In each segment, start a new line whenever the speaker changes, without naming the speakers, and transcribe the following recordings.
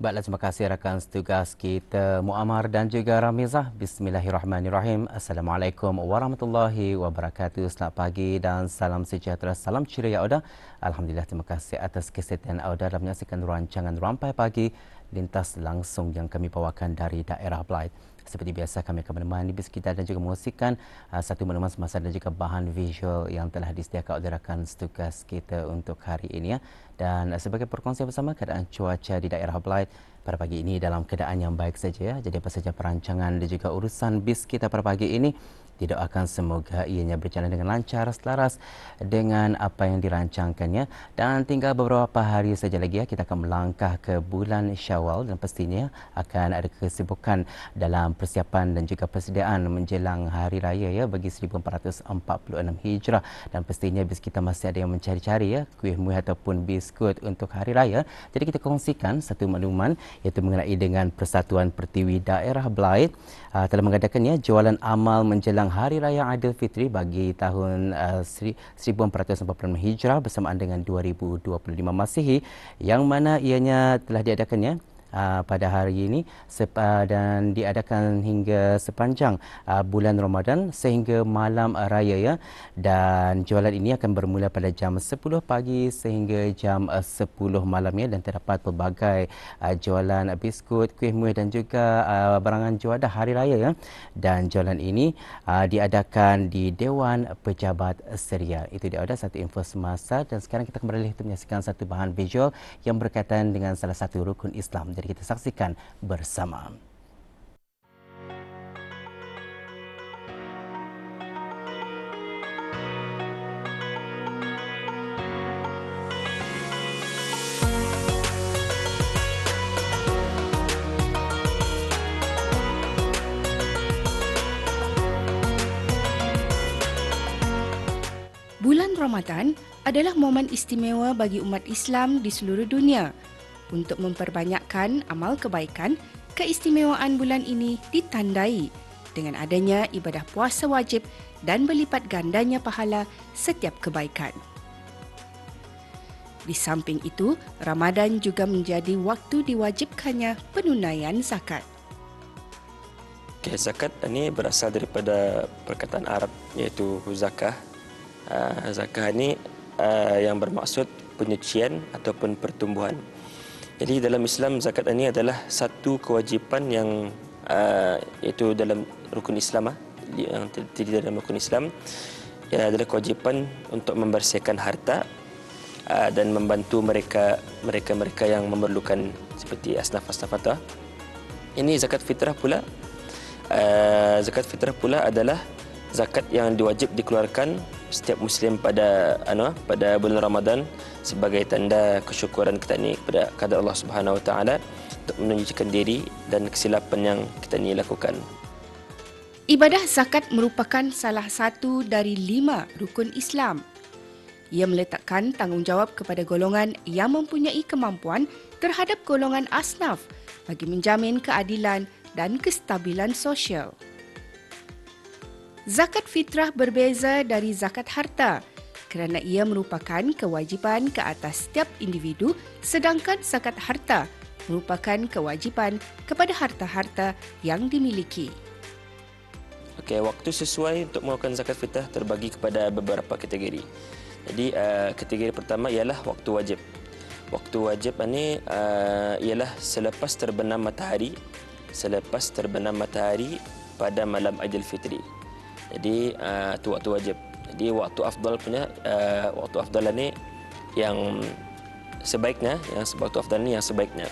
Baiklah, terima kasih rakan setugas kita Muammar dan juga Ramizah. Bismillahirrahmanirrahim. Assalamualaikum warahmatullahi wabarakatuh. Selamat pagi dan salam sejahtera. Salam ceria Auda. Alhamdulillah, terima kasih atas kesetiaan Auda dalam menyaksikan rancangan Rampai Pagi lintas langsung yang kami bawakan dari daerah Blight. Seperti biasa kami akan menemani bis kita dan juga mengusikan uh, satu makluman semasa dan juga bahan visual yang telah disediakan oleh rakan setugas kita untuk hari ini ya. Dan uh, sebagai perkongsian bersama keadaan cuaca di daerah Blight pada pagi ini dalam keadaan yang baik saja. Ya. Jadi apa saja perancangan dan juga urusan bis kita pada pagi ini didoakan semoga ianya berjalan dengan lancar selaras dengan apa yang dirancangkannya. Dan tinggal beberapa hari saja lagi ya kita akan melangkah ke bulan Syawal dan pastinya akan ada kesibukan dalam persiapan dan juga persediaan menjelang hari raya ya bagi 1446 Hijrah. Dan pastinya bis kita masih ada yang mencari-cari ya kuih muih ataupun biskut untuk hari raya. Jadi kita kongsikan satu makluman iaitu mengenai dengan Persatuan Pertiwi Daerah Belait uh, telah mengadakannya jualan amal menjelang Hari Raya Aidilfitri bagi tahun uh, 1446 Hijrah bersamaan dengan 2025 Masihi yang mana ianya telah diadakannya uh, pada hari ini uh, dan diadakan hingga sepanjang uh, bulan Ramadan sehingga malam raya ya. Dan jualan ini akan bermula pada jam 10 pagi sehingga jam uh, 10 malam ya. Dan terdapat pelbagai uh, jualan biskut, kuih muih dan juga uh, barangan juadah hari raya ya. Dan jualan ini uh, diadakan di Dewan Pejabat Seria. Itu dia ada satu info semasa dan sekarang kita kembali untuk menyaksikan satu bahan visual yang berkaitan dengan salah satu rukun Islam jadi kita saksikan bersama.
Ramadan adalah momen istimewa bagi umat Islam di seluruh dunia untuk memperbanyakkan amal kebaikan, keistimewaan bulan ini ditandai dengan adanya ibadah puasa wajib dan berlipat gandanya pahala setiap kebaikan. Di samping itu, Ramadan juga menjadi waktu diwajibkannya penunaian zakat.
Okay, zakat ini berasal daripada perkataan Arab iaitu zakah. Uh, zakah ini uh, yang bermaksud penyucian ataupun pertumbuhan. Jadi dalam Islam zakat ini adalah satu kewajipan yang uh, iaitu dalam rukun Islam ah, yang terdiri dalam rukun Islam ia adalah kewajipan untuk membersihkan harta uh, dan membantu mereka mereka mereka yang memerlukan seperti asnaf-asnaf harta. Ini zakat fitrah pula. Uh, zakat fitrah pula adalah zakat yang diwajib dikeluarkan setiap muslim pada anu pada bulan Ramadan sebagai tanda kesyukuran kita ni kepada kepada Allah Subhanahu Wa Taala untuk menunjukkan diri dan kesilapan yang kita ni lakukan.
Ibadah zakat merupakan salah satu dari lima rukun Islam. Ia meletakkan tanggungjawab kepada golongan yang mempunyai kemampuan terhadap golongan asnaf bagi menjamin keadilan dan kestabilan sosial. Zakat fitrah berbeza dari zakat harta kerana ia merupakan kewajipan ke atas setiap individu sedangkan zakat harta merupakan kewajipan kepada harta-harta yang dimiliki.
Okey, waktu sesuai untuk melakukan zakat fitrah terbagi kepada beberapa kategori. Jadi, uh, kategori pertama ialah waktu wajib. Waktu wajib ini uh, ialah selepas terbenam matahari, selepas terbenam matahari pada malam Aidilfitri. Jadi uh, tu waktu wajib. Jadi waktu afdal punya uh, waktu afdal ni yang sebaiknya yang waktu afdal ni yang sebaiknya.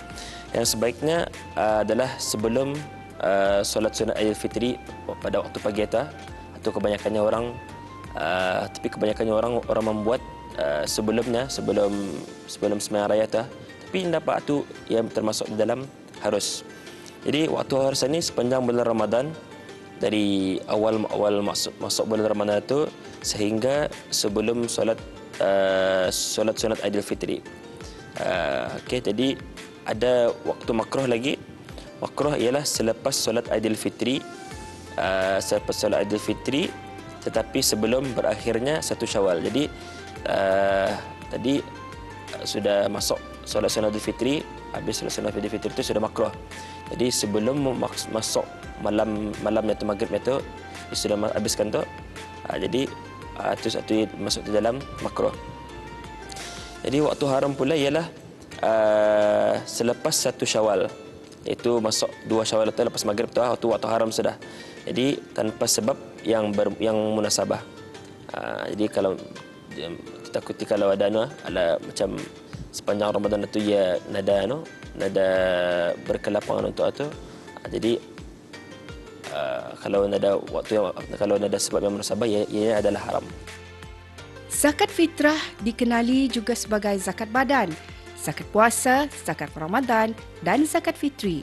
Yang sebaiknya uh, adalah sebelum uh, solat sunat Aidilfitri pada waktu pagi atau atau kebanyakannya orang uh, tapi kebanyakannya orang orang membuat uh, sebelumnya sebelum sebelum sembahyang raya tu tapi dapat tu yang termasuk di dalam harus. Jadi waktu harus ini sepanjang bulan Ramadan dari awal awal masuk masuk bulan Ramadan itu sehingga sebelum solat uh, solat sunat Aidilfitri. Uh, Okey, jadi ada waktu makruh lagi. Makruh ialah selepas solat Aidilfitri uh, selepas solat Aidilfitri tetapi sebelum berakhirnya satu Syawal. Jadi uh, tadi sudah masuk solat sunat Idul Fitri, habis sunat Idul Fitri itu sudah makruh. Jadi sebelum masuk malam malam itu maghrib itu sudah habiskan tu. Ha, jadi itu satu masuk ke dalam makruh. Jadi waktu haram pula ialah uh, selepas satu syawal. Itu masuk dua syawal itu lepas maghrib tu waktu waktu haram sudah. Jadi tanpa sebab yang ber, yang munasabah. Jadi kalau takuti kalau ada ada macam sepanjang Ramadan itu ya nada no, nada berkelapangan untuk itu. Uh, jadi uh, kalau nada waktu yang kalau nada sebab yang munasabah ia, ia adalah haram.
Zakat fitrah dikenali juga sebagai zakat badan, zakat puasa, zakat Ramadan dan zakat fitri.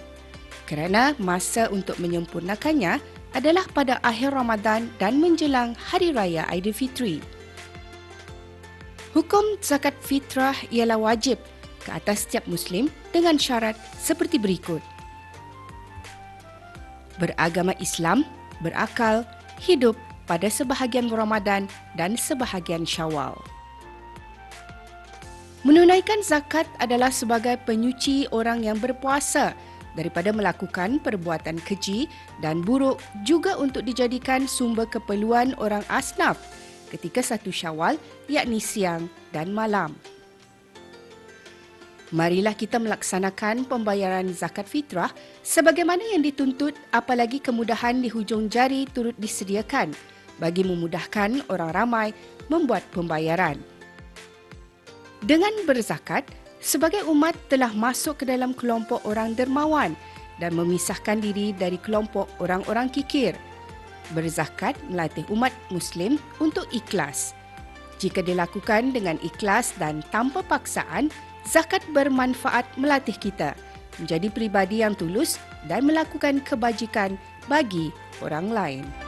Kerana masa untuk menyempurnakannya adalah pada akhir Ramadan dan menjelang Hari Raya Aidilfitri. Hukum zakat fitrah ialah wajib ke atas setiap Muslim dengan syarat seperti berikut. Beragama Islam, berakal, hidup pada sebahagian Ramadan dan sebahagian Syawal. Menunaikan zakat adalah sebagai penyuci orang yang berpuasa daripada melakukan perbuatan keji dan buruk juga untuk dijadikan sumber keperluan orang asnaf ketika satu syawal yakni siang dan malam. Marilah kita melaksanakan pembayaran zakat fitrah sebagaimana yang dituntut apalagi kemudahan di hujung jari turut disediakan bagi memudahkan orang ramai membuat pembayaran. Dengan berzakat, sebagai umat telah masuk ke dalam kelompok orang dermawan dan memisahkan diri dari kelompok orang-orang kikir. Berzakat melatih umat Muslim untuk ikhlas. Jika dilakukan dengan ikhlas dan tanpa paksaan, zakat bermanfaat melatih kita menjadi pribadi yang tulus dan melakukan kebajikan bagi orang lain.